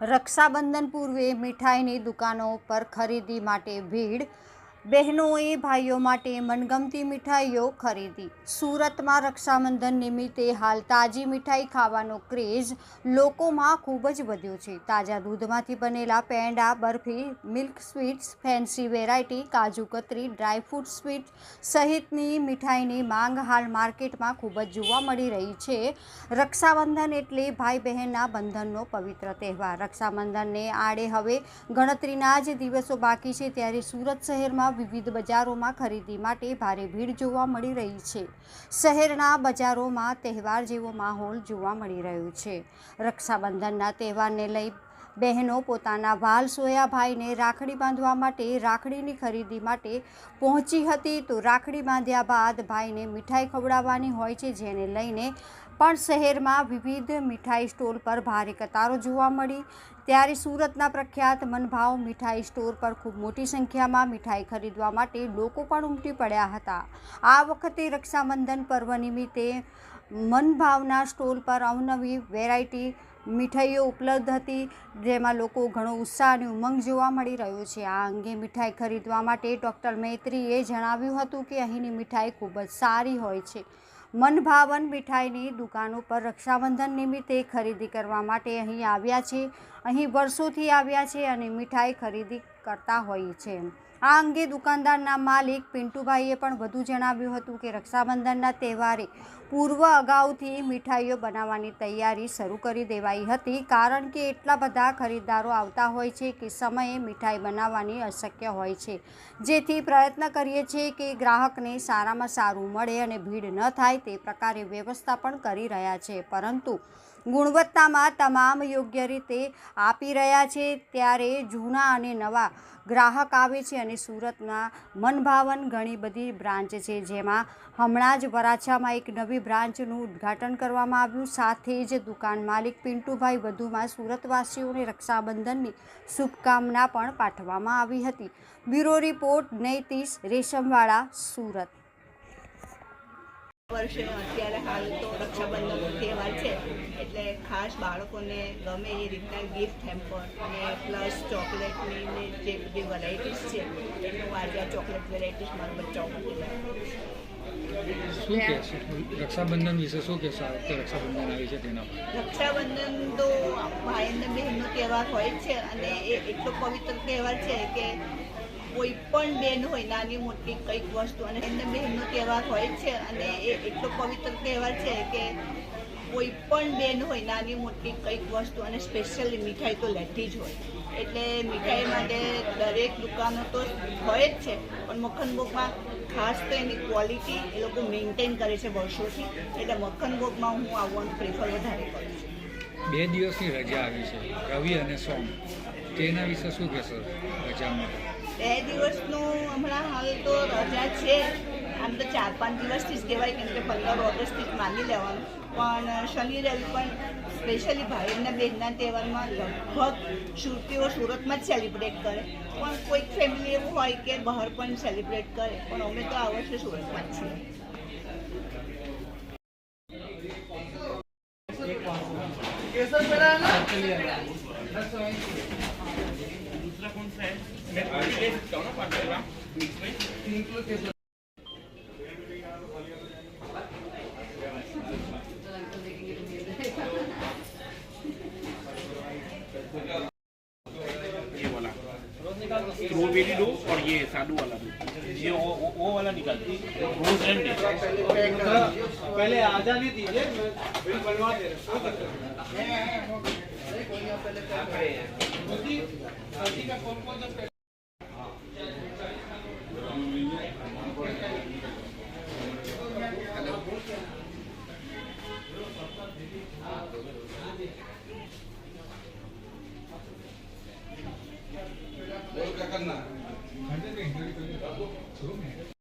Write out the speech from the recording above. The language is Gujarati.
રક્ષાબંધન પૂર્વે મીઠાઈની દુકાનો પર ખરીદી માટે ભીડ બહેનોએ ભાઈઓ માટે મનગમતી મીઠાઈઓ ખરીદી. સુરતમાં રક્ષાબંધન નિમિત્તે હાલ તાજી મીઠાઈ ખાવાનો ક્રેઝ લોકોમાં ખૂબ જ વધ્યો છે. તાજા દૂધમાંથી બનેલા peda, barfi, milk sweets, fancy variety, kaju katli dry fruit sweet સહિતની મીઠાઈની માંગ હાલ માર્કેટમાં ખૂબ જ જોવા મળી રહી છે. રક્ષાબંધન એટલે ભાઈ બહેનના બંધનનો પવિત્ર તહેવાર. રક્ષાબંધનને આડે હવે ગણતરીના જ દિવસો બાકી છે. ત્યારે સુરત શહેરમાં વિવિધ બજારોમાં ખરીદી માટે ભારે ભીડ જોવા મળી રહી છે. શહેરના બજારોમાં તહેવાર જેવો માહોલ જોવા મળી રહ્યો છે. રક્ષાબંધનના તહેવારને લઈ બહેનો પોતાના વાલ સોયા ભાઈને રાખડી બાંધવા માટે રાખડીની ખરીદી માટે પહોંચી હતી. તો રાખડી બાંધ્યા બાદ ભાઈને મીઠાઈ ખવડાવવાની હોય છે, જેને લઈને પણ શહેરમાં વિવિધ મીઠાઈ સ્ટોલ પર ભારે કતારો જોવા મળી. ત્યારે સુરતના પ્રખ્યાત મનભાવ મીઠાઈ સ્ટોર પર ખૂબ મોટી સંખ્યામાં મીઠાઈ ખરીદવા માટે લોકો પણ ઉમટી પડ્યા હતા. આ વખતે રક્ષાબંધન પર્વ નિમિત્તે મનભાવના સ્ટોલ પર અવનવી વેરાયટી મીઠાઈઓ ઉપલબ્ધ હતી, જેમાં લોકો ઘણો ઉત્સાહ અને ઉમંગ જોવા મળી રહ્યો છે. આ અંગે મીઠાઈ ખરીદવા માટે ડૉક્ટર મૈત્રીએ જણાવ્યું હતું કે અહીંની મીઠાઈ ખૂબ જ સારી હોય છે. મનભાવન મીઠાઈની દુકાનો પર રક્ષાબંધન નિમિત્તે ખરીદી કરવા માટે અહીં આવ્યા છે. અહીં વર્ષોથી આવ્યા છે અને મીઠાઈ ખરીદી કરતા હોય છે. આ અંગે દુકાનદારના માલિક પિન્ટુભાઈએ પણ વધુ જણાવ્યું હતું કે રક્ષાબંધનના તહેવારે પૂર્વ અગાઉથી મીઠાઈઓ બનાવવાની તૈયારી શરૂ કરી દેવાઈ હતી, કારણ કે એટલા બધા ખરીદદારો આવતા હોય છે કે સમયે મીઠાઈ બનાવવાની અશક્ય હોય છે. જેથી પ્રયત્ન કરીએ છીએ કે ગ્રાહકને સારામાં સારું મળે અને ભીડ ન થાય તે પ્રકારે વ્યવસ્થા પણ કરી રહ્યા છે. પરંતુ ગુણવત્તામાં તમામ યોગ્ય રીતે આપી રહ્યા છે, ત્યારે જૂના અને નવા ગ્રાહક આવે છે અને સુરતના મનભાવન ઘણી બધી બ્રાન્ચ છે. જેમાં હમણાં જ વરાછામાં એક નવી બ્રાન્ચનું ઉદ્ઘાટન કરવામાં આવ્યું. સાથે જ દુકાન માલિક પિન્ટુભાઈ વધુમાં સુરતવાસીઓને રક્ષાબંધનની શુભકામના પણ પાઠવવામાં આવી હતી. Bureau report, Naitish Reshamwala, Surat. વર્ષે અત્યારે હાલ તો રક્ષાબંધનનો તહેવાર છે એટલે ખાસ બાળકોને ગમે એ રીતના ગિફ્ટ હેમ્પર અને પ્લસ ચોકલેટની જે બધી વેરાયટીઝ છે એનું આજે આ ચોકલેટ વેરાયટીઝ મારા કહેશો રક્ષાબંધન વિશે શું કહેશો આ વખતે રક્ષાબંધન આવી છે તેના રક્ષાબંધન તો ભાઈ અને બહેનનો તહેવાર હોય છે અને એ એટલો પવિત્ર તહેવાર છે કે કોઈ પણ બેન હોય, નાની મોટી કંઈક વસ્તુ, અને એમને બહેનનો તહેવાર હોય છે, અને એ એટલો પવિત્ર તહેવાર છે કે કોઈ પણ બેન હોય, નાની મોટી કંઈક વસ્તુ, અને સ્પેશિયલી મીઠાઈ તો લેતી જ હોય. એટલે મીઠાઈ માટે દરેક દુકાનો તો હોય જ છે, પણ મખનભોગમાં ખાસ તો એની ક્વોલિટી એ લોકો મેન્ટેન કરે છે વર્ષોથી. એટલે મખનભોગમાં હું આવવાનું પ્રેફર વધારે કરું છું. બે દિવસની રજા આવી છે, રવિ અને સોમ. તેના વિશે શું કહેશો રજામાં? બે દિવસનું હમણાં હાલ તો રજા છે. આમ તો ચાર પાંચ દિવસથી જ કહેવાય કેમ કે પંદર ઓગસ્ટથી જ માની લેવાનું. પણ શનિ રવિ પણ સ્પેશિયલી ભાઈના બહેનના તહેવારમાં લગભગ સુરતીઓ સુરતમાં જ સેલિબ્રેટ કરે. પણ કોઈક ફેમિલી એવું હોય કે બહાર પણ સેલિબ્રેટ કરે. પણ અમે તો આ વર્ષે સુરતમાં જ છીએ. friends, let's be guests, no, Pantera, mixed. Strawberry दो और ये साडू वाला दो ये वो, वो, वो वाला निकाल रोज एंड पहले आजादी दीजिए मैं बिल बनवा दे रहा हूँ शादी का कौन कौन सा